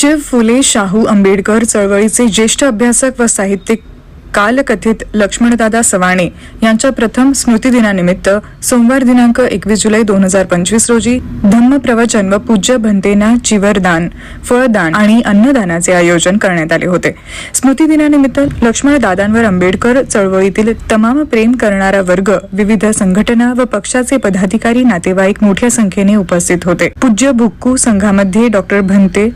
शिव फुले शाहू आंबेडकर चळवळीचे ज्येष्ठ अभ्यासक व साहित्यिक कालकथित लक्ष्मणदादा सवाणे यांच्या प्रथम स्मृतिदिनानिमित्त सोमवार दिनांक एकवीस जुलै दोन हजार पंचवीस रोजी धम्म प्रवचन व पूज्य भंतेना चिवरदान फळदान आणि अन्नदानाचे आयोजन करण्यात आले होते. स्मृतिदिनानिमित्त लक्ष्मणदादांवर आंबेडकर चळवळीतील तमाम प्रेम करणारा वर्ग विविध संघटना व पक्षाचे पदाधिकारी नातेवाईक मोठ्या संख्येने उपस्थित होते. पूज्य भुक्कू संघामध्ये डॉक्टर भंते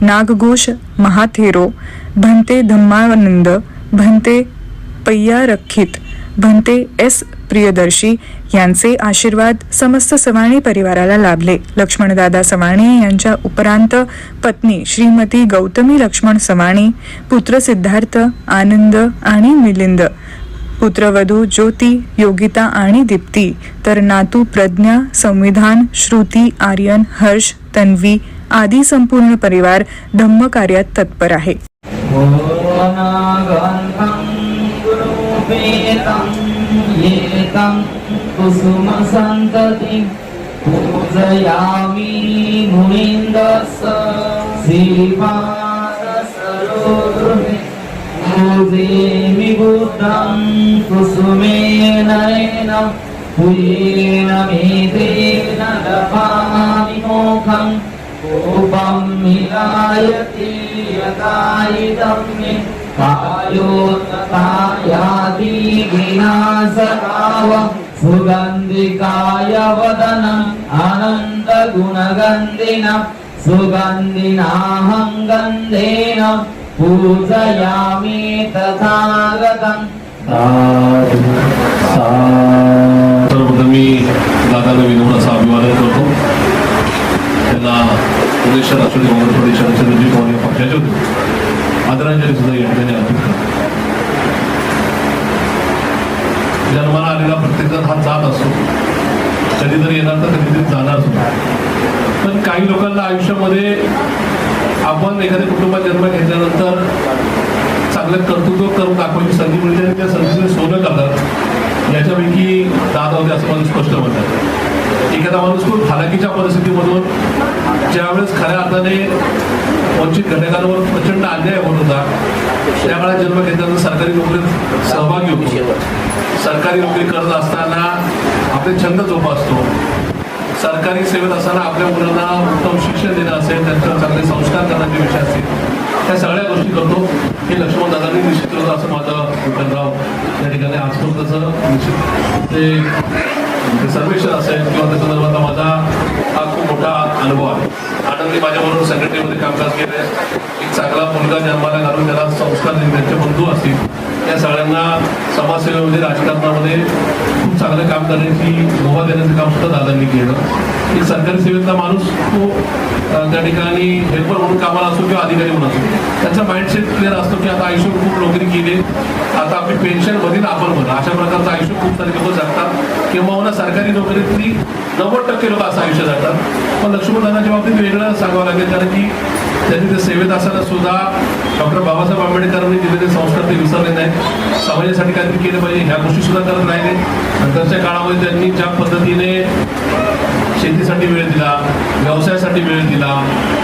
नागघोष महाथेरो भंते धम्मानंद भंते पय्या रखित भंते एस प्रियदर्शी यांचे आशीर्वाद समस्त सवाणी परिवाराला लाभले. लक्ष्मणदादा सवाणी यांच्या उपरांत पत्नी श्रीमती गौतमी लक्ष्मण सवाणी पुत्र सिद्धार्थ आनंद आणि मिलिंद पुत्रवधू ज्योती योगिता आणि दीप्ती तर नातू प्रज्ञा संविधान श्रुती आर्यन हर्ष तन्वी आदी संपूर्ण परिवार धम्म कार्यात तत्पर आहे. ओनागन्धं गुरुपेतं येतं कुसुमसन्ततिं कुसुमेन රූපම් මිලායති යතායිදම් කායෝ තථායාති විනාශකාව. සුගන්ධිකාය වදනං ආනන්ද ගුණගන්ධින. සුගන්ධිනාහං ගන්ධේන පූජයාමි තථාගතං. සාදු. සාදු. මේ දාතන විනුණ प्रदेश राष्ट्रवादी काँग्रेस प्रदेश चंद्रजी पवार या पक्षाचे होते. आदरांजली सुद्धा या ठिकाणी अर्पित करतो. जन्माला आलेला प्रत्येकजण हा जात असतो. कधीतरी येणार तर कधीतरी जाणार सुद्धा. पण काही लोकांना आयुष्यामध्ये आपण एखाद्या कुटुंबात जन्म घेतल्यानंतर चांगलं कर्तृत्व करून दाखवायची संधी मिळते आणि त्या संधीने सोनं करतात याच्यापैकी दाद होते असं मला स्पष्ट म्हणतात. एखादा माणूस खूप हालाकीच्या परिस्थितीमधून ज्यावेळेस खऱ्या अर्थाने वंचित घटकांवर प्रचंड अन्याय होत होता त्या काळात जन्म घेताना सरकारी नोकरीत सहभागी होतो. सरकारी नोकरी करत असताना आपले छंद जोपासतो. सरकारी सेवेत असताना आपल्या मुलांना उत्तम शिक्षण देणं असेल त्यांच्यावर चांगले संस्कार करण्याचे विषय असतील त्या सगळ्या गोष्टी करतो. हे लक्ष्मण दादांनी निश्चित केलं असं माझं विठ्ठलराव या ठिकाणी आजपर्यंतचं निश्चित ते सर्वेक्षण असेल किंवा त्या संदर्भातला माझा अनुभव आहे. आनंदी माझ्याबरोबर संघटनेमध्ये कामकाज केले एक चांगला मुलगा जन्माला घालून त्याला संस्कार देऊन त्यांचे बंधू असतील. त्या सगळ्यांना समाजसेवेमध्ये राजकारणामध्ये खूप चांगलं काम करण्याची मुभा देण्याचं काम सुद्धा दादांनी केलं. की सरकारी सेवेतला माणूस तो त्या ठिकाणी हेल्पर म्हणून कामाला असो किंवा अधिकारी म्हणून असो त्याचा माइंडसेट क्लिअर असतो की आता आयुष्य खूप नोकरी केली. आता आपली पेन्शनमध्ये आपण बघा अशा प्रकारचं आयुष्य खूप सारे लोक किंवा सरकारी नोकरीतली नव्वद टक्के लोक असं आयुष्य जातात. पण लक्ष्मणदानाच्या बाबतीत वेगळं सांगावं लागेल कारण की त्यांनी ते सेवेत असताना सुद्धा डॉक्टर बाबासाहेब आंबेडकरांनी दिलेले संस्कार ते विसरले नाहीत. समाजासाठी काहीतरी केलं पाहिजे ह्या गोष्टी सुद्धा करत राहिले. नंतरच्या काळामध्ये त्यांनी ज्या पद्धतीने शेतीसाठी वेळ दिला व्यवसायासाठी वेळ दिला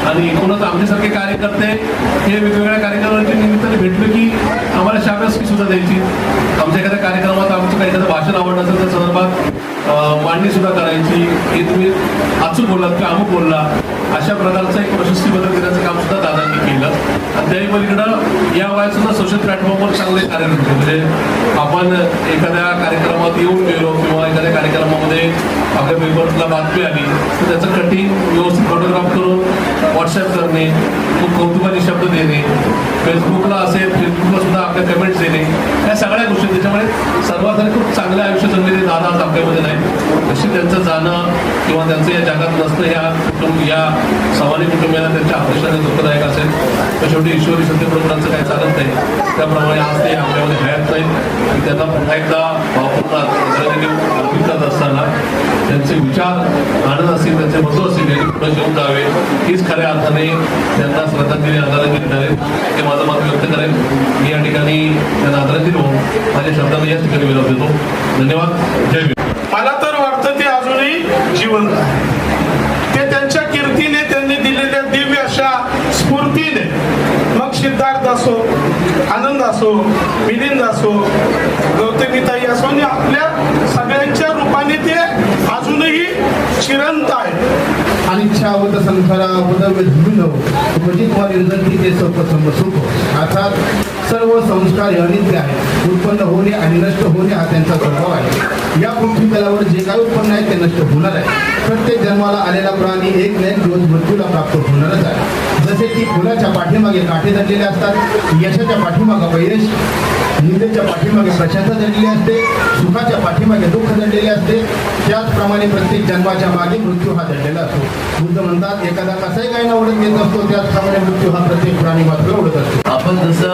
आणि एकूणच आमच्यासारखे कार्यकर्ते हे वेगवेगळ्या कार्यक्रमांच्या निमित्ताने भेटले की आम्हाला शाबासकी सुद्धा द्यायची. तुम्हाला एखादं भाषण आवडलं असेल त्या संदर्भात मांडणी सुद्धा करायची. हे तुम्ही अचूक बोललात की अमुक बोलला अशा प्रकारचं एक प्रशस्ती बदल देण्याचं काम सुद्धा दादांनी केलं. आणि त्याही पलीकडं या वयात सुद्धा सोशल प्लॅटफॉर्मवर चांगले कार्यरत होते. म्हणजे आपण एखाद्या कार्यक्रमात येऊन गेलो किंवा एखाद्या कार्यक्रमामध्ये आपल्या पेपरला बातमी आली तर त्याचं कटिंग व्यवस्थित फोटोग्राफ करून व्हॉट्सअप करणे खूप कौतुकाने शब्द देणे फेसबुकला असेल फेसबुकला सुद्धा आपल्या कमेंट्स देणे या सगळ्या गोष्टी त्याच्यामुळे सर्वांसाठी खूप चांगलं आयुष्य जगलेले दादा आज आपल्यामध्ये नाही तशी त्यांचं जाणं किंवा त्यांचं या जगात नसणं या कुटुंब या सामान्य कुटुंबियांना त्यांच्या अपेक्षाने दुःखदायक असेल तर शेवटी ईश्वरी सत्यप्रभूंचं काही चालत नाही. त्याप्रमाणे आज ते आपल्यामध्ये हयात नाही. आणि त्यांना पुन्हा एकदा वापरतात आदरांजली असताना त्यांचे विचार आनंद असतील त्यांचे बंधू पुढे घेऊन जावे. हीच खऱ्या अर्थाने त्यांना श्रद्धांजली आदरांजली ठरेल हे माझं मत व्यक्त करेल मी या ठिकाणी त्यांना आदरांजली होऊन माझ्या शब्दांना याच ठिकाणी विरोध देतो. धन्यवाद. जय भीम. मला तर वाटतं ते अजूनही जिवंत आहे. ते त्यांच्या कीर्तीने त्यांनी दिलेल्या दिव्य अशा स्फूर्ती सिद्धार्थ असो आनंद असो मिलिंद असो गौतमीताई असो आणि आपल्या सगळ्यांच्या रूपाने ते अजूनही चिरंत आहे अनिच्छा होत संसारा पदव्य धुमिलो क्वचित वा निर्गती ते सोप सुख. अर्थात सर्व संस्कार अनित्य आहे उत्पन्न होणे आणि नष्ट होणे हा त्यांचा स्वभाव आहे. या पृथ्वी तलावर जे काही उत्पन्न आहे ते नष्ट होणार आहे. प्रत्येक जन्माला आलेला प्राणी एक ना एक दिवस मृत्यूला प्राप्त होणारच आहे जसे की फुलाच्या पाठीमागे काठे दडलेले असतात यशाच्या पाठीमागे वैयश निंदेच्या पाठीमागे प्रशंसा दडलेली असते सुखाच्या पाठीमागे दुःख दडलेले असते. त्याचप्रमाणे प्रत्येक जन्माच्या मागे मृत्यू हा दडलेला असतो. बुद्ध म्हणतात एखादा कसाही काही ना ओढत येत असतो त्याचप्रमाणे मृत्यू हा प्रत्येक प्राणी मात्र ओढत असतो. आपण जसं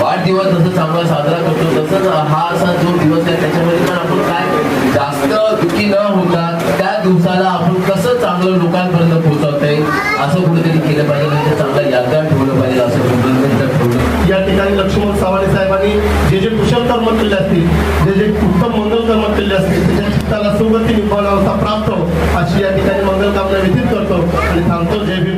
वाढदिवस जसं चांगला साजरा करतो तसंच हा असा जो दिवस आहे त्याच्यामध्ये पण आपण काय जास्त दुखी न होता त्या दिवसाला आपण कसं चांगलं लोकांपर्यंत पोहोचवता येईल असं कुठेतरी केलं पाहिजे म्हणजे चांगलं यादगार ठेवलं पाहिजे असं कुठेतरी ठेवलं या ठिकाणी लक्ष्मण सावळे साहेबांनी जे जे कुशल कर्म केले असतील जे जे उत्तम मंगल कर्म केले असतील त्याच्या चित्ताला सुगती निभावण्याचा प्राप्त हो, अशी या ठिकाणी मंगल कामना व्यतीत करतो. आणि थांबतो. जय भीम.